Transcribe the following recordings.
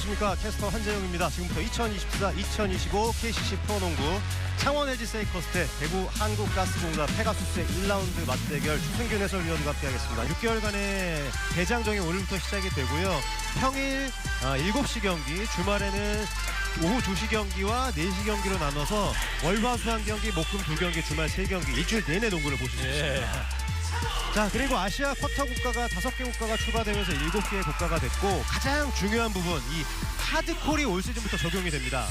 안녕하십니까 캐스터 한재영입니다. 지금부터 2024-2025 KCC 프로농구 창원 LG 세이커스대 대구 한국가스공사 페가수스의 1라운드 맞대결 추승균 해설위원과 함께하겠습니다. 6개월간의 대장정이 오늘부터 시작이 되고요. 평일 아, 7시 경기, 주말에는 오후 2시 경기와 4시 경기로 나눠서 월화수 한 경기, 목금 두 경기, 주말 세 경기 일주일 내내 농구를 보실 수 있습니다. 자 그리고 아시아 쿼터 국가가 다섯 개 국가가 추가되면서 일곱 개의 국가가 됐고 가장 중요한 부분 이 하드콜이 올 시즌부터 적용이 됩니다.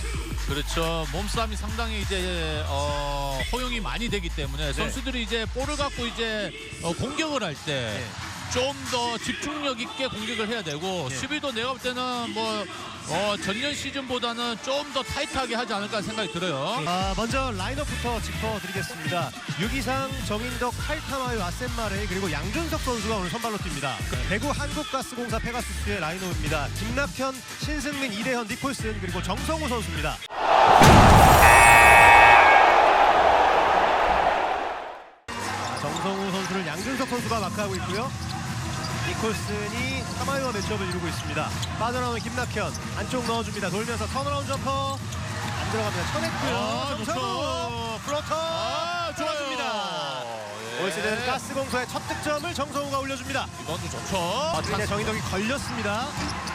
그렇죠. 몸싸움이 상당히 이제 어, 허용이 많이 되기 때문에 선수들이 이제 볼을 갖고 이제 어, 공격을 할때 좀 더 집중력 있게 공격을 해야 되고 네. 수비도 내가 볼 때는 뭐 어, 전년 시즌보다는 좀 더 타이트하게 하지 않을까 생각이 들어요. 아, 먼저 라인업부터 짚어드리겠습니다. 유기상, 정인덕, 칼타마요, 아센마레이 그리고 양준석 선수가 오늘 선발로 뜁니다. 대구 한국가스공사 페가수스의 라인업입니다. 김낙현, 신승민, 이대현, 니콜슨 그리고 정성우 선수입니다. 자, 정성우 선수를 양준석 선수가 마크하고 있고요. 니콜슨이 타마요와 매치업을 이루고 있습니다. 빠져나오는 김낙현 안쪽 넣어줍니다. 돌면서 턴어라운드 점퍼 안 들어갑니다. 쳐냈고요. 아, 정성우 좋죠. 플로터 아, 좋아집니다. 예. 올 시즌 가스공사의 첫 득점을 정성우가 올려줍니다. 이번도 좋죠. 아, 이제 정인덕이 걸렸습니다.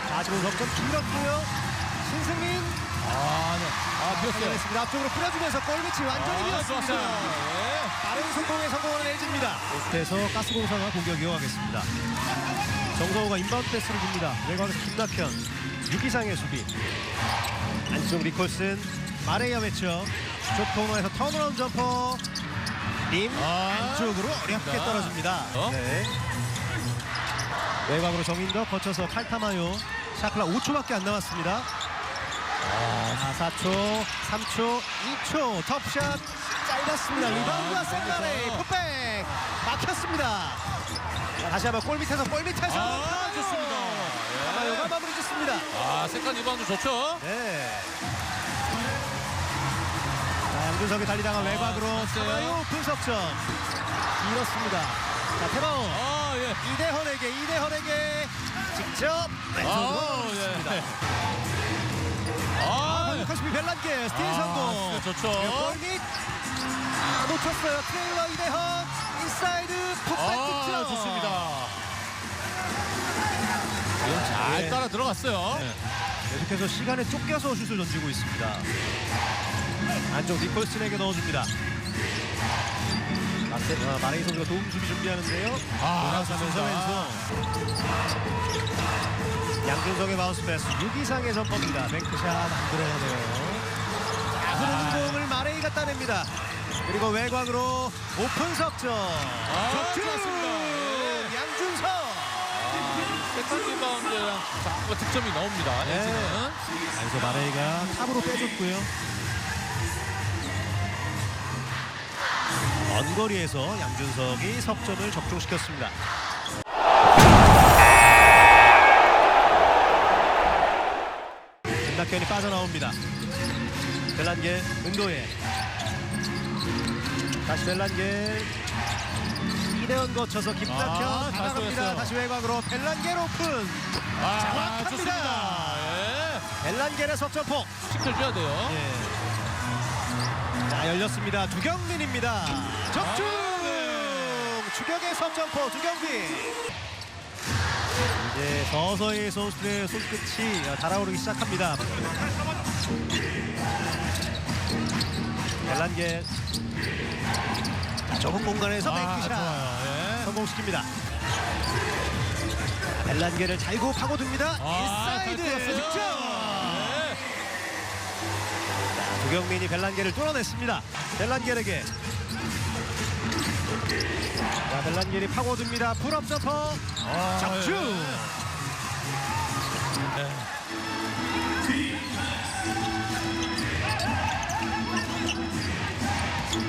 자, 지금 석점 길었고요. 신승민 아, 네. 아, 비었어요. 걸렸습니다. 앞쪽으로 뿌려주면서 골밑이 완전히 아, 비었습니다. 좋았어요. 예. 빠른 성공에 성공하는 LG입니다. 그래서 가스공사가 공격 이어가겠습니다. 정성호가 인바운드 패스를 줍니다. 외곽에서 김낙현, 유기상의 수비. 안쪽 리콜슨, 마레이어 매쳐. 쪽 코너에서 턴어라운드 점퍼. 림 아, 안쪽으로 어렵게 자. 떨어집니다. 어? 네. 외곽으로 정인덕 거쳐서 칼타마요. 샤클라 5초밖에 안 남았습니다. 아, 4초, 3초, 2초 톱샷 짧았습니다. 리바운드와 아, 센나레이 그렇죠. 풋백 막혔습니다. 자, 다시 한번 골 밑에서 골 밑에서 아, 좋습니다. 타마요가 예. 마무리 짓습니다. 아, 세컨 리바운드 좋죠. 네. 자, 양준석이 달리다가 외곽으로 좋았어요. 타마요 분석점 길었습니다. 자, 테바오 아, 예. 이대헌에게 이대헌에게 직접 왼손으로 아, 넣어줬습니다. 예. 아, 아, 강력한 수비 벨란게 스틸 아, 성공. 진짜 좋죠. 골밑 아, 놓쳤어요. 트레일러 이대헌 인사이드 아, 득점. 좋습니다. 이건 잘 예. 따라 들어갔어요. 네. 계속해서 시간에 쫓겨서 슛을 던지고 있습니다. 안쪽 니콜슨에게 넣어줍니다. 마세, 아, 마레이 선수가 도움 수비 준비하는데요. 아, 돌아가면서 왼손. 양준석의 마우스 패스 유기상의 전법입니다. 뱅크샷 안 들어가네요. 자, 흐르는 공을 마레이가 따냅니다. 그리고 외곽으로 오픈 석점. 아, 좋았습니다. 예. 양준석. 세컨 리바운드랑 자꾸 득점이 나옵니다. 네. LG는. 그래서 마레이가 탑으로 빼줬고요. 먼 거리에서 양준석이 석점을 적중시켰습니다. 김낙현이 빠져나옵니다. 벨란게 은도에 다시 벨란게 이대원 거쳐서 김낙현 아, 잘. 쏘였어요. 다시 외곽으로 벨란게 오픈 아, 정확합니다. 좋습니다. 예. 벨란게의 석점포 시켜줘야 돼요. 예. 자 열렸습니다. 두경민입니다. 적중 아, 추격의 석점포 두경민. 이제 서서히 선수들의 손끝이 달아오르기 시작합니다. 벨란게 자, 좁은 공간에서 아, 뱅크샷. 예. 성공시킵니다. 벨란게를 잘고 파고듭니다. 아, 잘 인사이드 들었어요. 득점. 예. 두경민이 벨란게를 뚫어냈습니다. 벨란게에게 자, 벨란게이 파고듭니다. 풀업 점퍼 아, 적중. 예.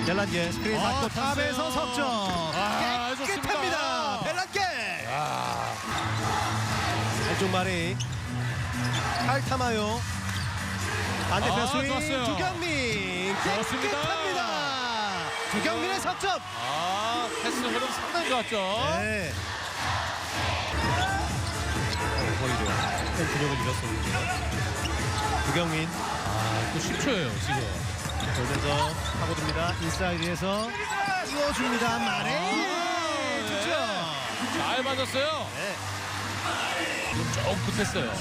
벨란게 스크린 아, 찼어요. 탑에서 석점 아, 깨끗합니다. 야. 왼쪽 마리 칼타마요 반대편 아, 스윙 좋았어요. 두경민 좋습니다. 깨끗합니다. 두경민의 석점. 아, 패스 흐름 상당히 좋았죠. 네. 어, 거의 좋아. 약간 근육을 잃었었는데 두경민 아, 또 10초예요 지금. 돌면서 파고듭니다. 인사이드에서 띄워줍니다. 마레 아, 득점. 잘 맞았어요. 네. 조금 급했어요.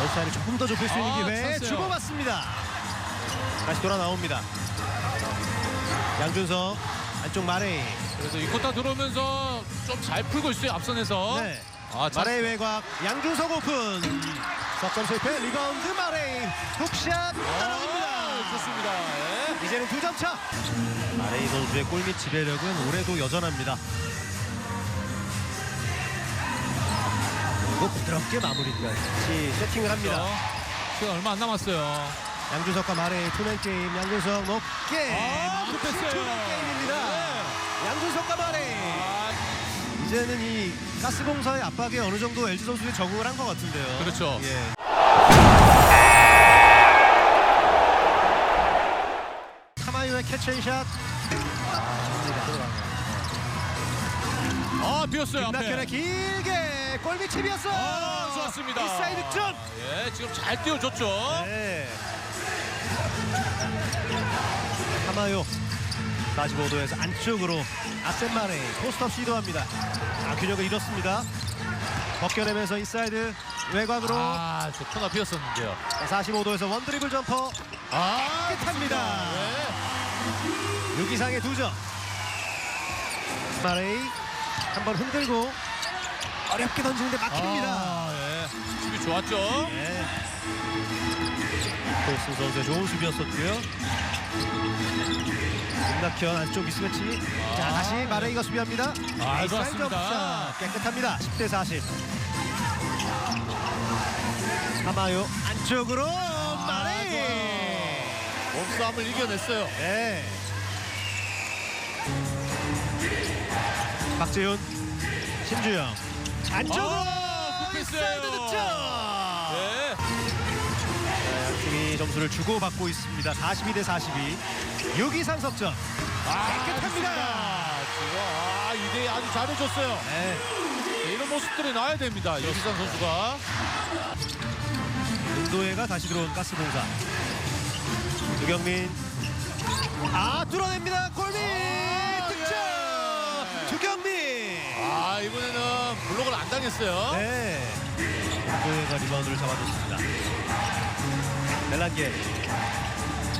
얼차이를 조금 더 좁힐 수 있는 아, 기회 찬스요. 주고받습니다. 다시 돌아 나옵니다. 양준석 안쪽 마레이 그래서 이 코타 들어오면서 좀 잘 풀고 있어요 앞선에서. 네. 아. 마레이 외곽 양준석 오픈 석점 실패 리바운드 마레이 훅샷 따라갑니다. 아, 좋습니다. 예. 이제는 두 점 차. 마레이 선수의 골밑 지배력은 올해도 여전합니다. 그리고 부드럽게 마무리까지 세팅을 합니다. 그렇죠. 시간 얼마 안 남았어요. 양준석과 마레이 투맨 게임 양준석 높게 아, 급했어요. 투맨 게임입니다. 양준석과 마레이 아, 이제는 이 가스공사의 압박에 어느 정도 LG 선수들이 적응을 한 것 같은데요. 그렇죠. 예. 캐치앤샷 아 비었어요 김낙현의. 길게 골밑 칩이었어. 아, 좋았습니다. 인사이드 점. 예, 지금 잘 띄워줬죠. 네. 카마요 45도에서 안쪽으로 아센마레 포스트업 시도합니다. 아 균형을 잃었습니다. 벗겨내면서 인사이드 외곽으로 아, 저 코너 비었었는데요. 45도에서 원드리블 점퍼 아, 깨끗합니다. 네. 6 이상의 두 점. 마레이 한번 흔들고 어렵게 던지는데 막힙니다. 아, 예. 수비 좋았죠. 네. 코스 선수의 좋은 수비였었고요. 김낙현 안쪽 미스매치. 자 아, 다시 마레이가 수비합니다. 아, 나이스 좋았습니다. 깨끗합니다. 10대 40. 하마요 안쪽으로 마레이. 좋아요. 몸싸움을 이겨냈어요. 네. 박재훈, 신주영 안쪽으로 아, 급했어요. 인사이드 득점. 네. 자, 양팀이 점수를 주고 받고 있습니다. 42 대 42. 6 이상 석점. 아, 깨끗합니다. 지금 아, 이대 아주 잘해줬어요. 네. 네, 이런 모습들이 나와야 됩니다. 여기산 선수가. 은도혜가 다시 들어온 가스공사. 두경민. 아 뚫어냅니다. 골밑 아, 득점. 예. 두경민. 아, 이번에는 블록을 안 당했어요. 네. 은도혜가 리바운드를 잡아줬습니다. 멜란게.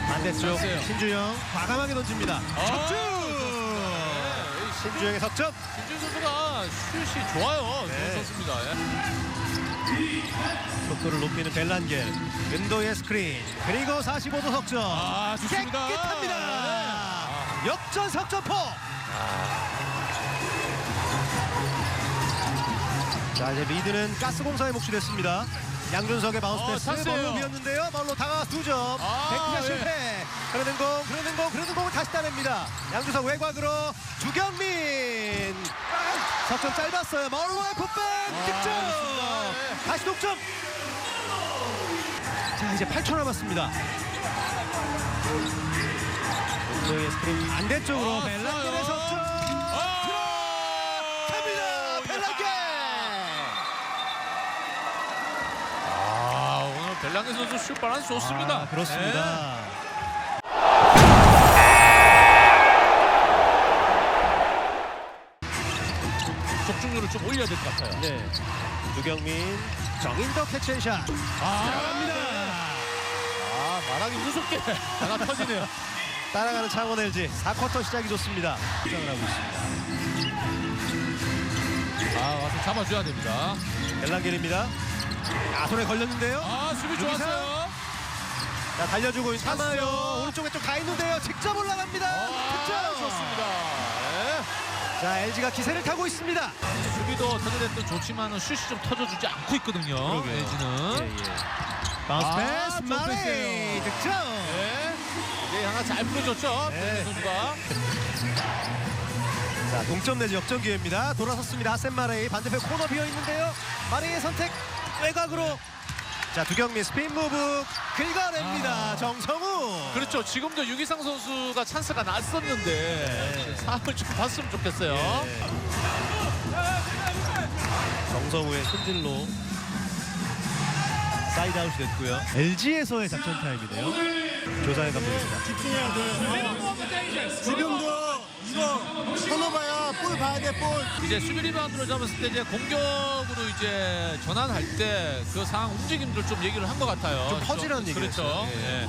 반대쪽. 신주영 과감하게 던집니다. 아, 적중. 네. 신주영의 석점. 김준 선수가 슛이 좋아요. 네. 좋은 선수입니다. 예. 속도를 높이는 벨란겔. 은도의 스크린. 그리고 45도 석점. 아, 좋습니다. 깨끗합니다. 네. 역전 석점포. 자 이제 리드는 가스공사에 몫이 됐습니다. 양준석의 바운스 어, 패스 찬스예요. 볼로 비었는데요. 발로 다가가 두 점. 아, 백크샷 예. 실패. 그러는 공, 그러는 공, 그러는 공을 다시 따냅니다. 양준석 외곽으로 주경민. 석점 짧았어요. 멀로의 풋백 득점. 다시 독점. 자 이제 8초 남았습니다. 은도의 스크린 반대쪽으로 아, 벨란겔의 좋아요. 석점. 아! 갑니다. 벨란겔. 아, 오늘 벨랑게 선수 슛 바란스 좋습니다. 아, 그렇습니다. 네. 적중률을 좀 올려야 될 것 같아요. 네. 유경민, 정인덕 캐치앤샷. 아, 들어갑니다. 아, 말하기 무섭게 하나 터지네요. 따라가는 창원 LG 4쿼터 시작이 좋습니다. 시작을 하고 있습니다. 아, 와서 잡아줘야 됩니다. 벨란겔입니다. 아 손에 걸렸는데요. 아, 수비 여기서? 좋았어요. 자 달려주고. 타마요. 오른쪽에 좀 가 있는데요. 직접 올라갑니다. 아, 득점. 좋습니다. 네. 자 LG가 기세를 타고 있습니다. 수비도 터져냈던 좋지만은 슛이 좀 터져주지 않고 있거든요. 그러게요. LG는. 바운스 아, 패스 마레이. 득점. 네. 이제 하나 잘 풀어줬죠. 네. 선수가. 자 동점 내지 역전 기회입니다. 돌아섰습니다. 아센 마레이 반대편 코너 비어 있는데요. 마레이의 선택 외곽으로. 자 두경민 스피인 무브 긁어냅니다. 아. 정성우. 그렇죠. 지금도 유기상 선수가 찬스가 났었는데 상황을 좀 봤으면 좋겠어요. 예. 정성우의 손질로 사이드 아웃이 됐고요. LG에서의 작전 타임이네요. 조상현 감독입니다. 집중해야 돼. 지금도 이거 선호봐야 볼 봐야 돼 볼. 이제 수비 리바운드를 잡았을 때 이제 공격으로 이제 전환할 때 그 상황 움직임들 좀 얘기를 한 것 같아요. 좀 퍼지라는 좀, 그렇죠. 얘기였어요. 예. 예.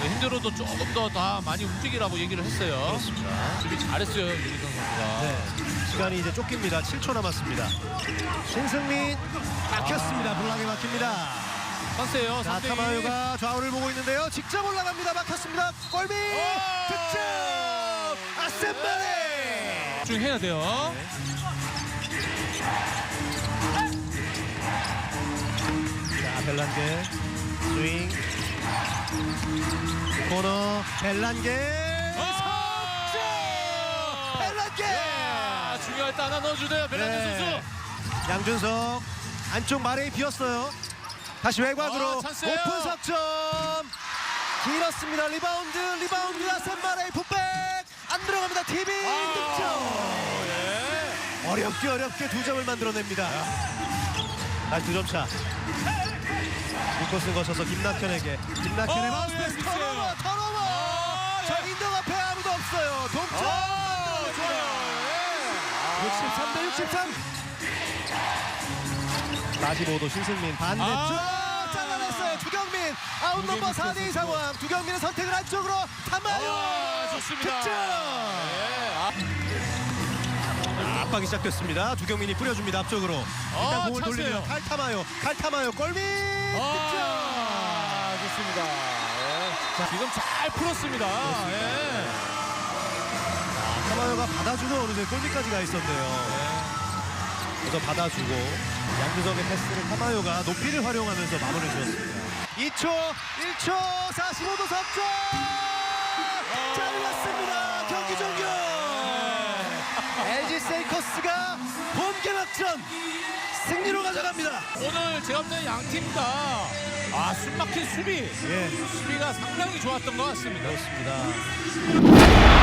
네, 힘들어도 조금 더 다 많이 움직이라고 얘기를 했어요. 그렇습니다. 수비 잘했어요 유기성 선수가. 네. 시간이 이제 쫓깁니다. 7초 남았습니다. 신승민 막혔습니다. 블락에 막힙니다. 선수예요. 자, 선수이. 타마요가 좌우를 보고 있는데요. 직접 올라갑니다. 막혔습니다. 골밑 득점! 아셈바레! 집중해야 돼요. 자, 벨란게 스윙 코너 벨란게 아! 석점! 벨란게! 아, 중요할 때 하나 넣어주네요. 벨란데 네. 선수. 양준석 안쪽 마레이 비었어요. 다시 외곽으로 아. 오픈 석점 길었습니다. 리바운드 리바운드 아셈 마레이 풋백 안 들어갑니다. TV 아. 득점. 예. 어렵게 어렵게 두 점을 만들어냅니다. 다시 두 점 차. 이코스 거쳐서 김낙현에게 김낙현의 어, 마우스 예, 패스. 턴오버 턴오버 아, 저 예. 인덕 앞에 아무도 없어요. 동점 아, 만들어냈어요. 63 대 63. 45도 신승민 반대쪽 아. 잘라냈어요. 두경민 아웃 넘버 4대2 상황. 두경민의 선택을 안쪽으로 타마요. 아, 좋습니다. 득점. 예. 아, 아, 압박이 시작됐습니다. 두경민이 뿌려줍니다 앞쪽으로. 일단 아, 공을 찬스예요. 돌리며 칼타마요. 칼타마요. 골밑 아, 좋습니다. 예. 지금 잘 풀었습니다. 예. 득점. 타마요가 받아주고 어느새 골밑까지 가 있었네요. 그래서 받아주고 양규석의 패스를 타마요가 높이를 활용하면서 마무리를 지었습니다. 2초, 1초, 45도 석점 잘랐습니다. 경기 종료. LG 세이커스가 본개막전 승리로 가져갑니다. 오늘 제가 볼 때는 양팀 다 아, 숨막힌 수비. 예, 수비가 상당히 좋았던 것 같습니다. 그렇습니다.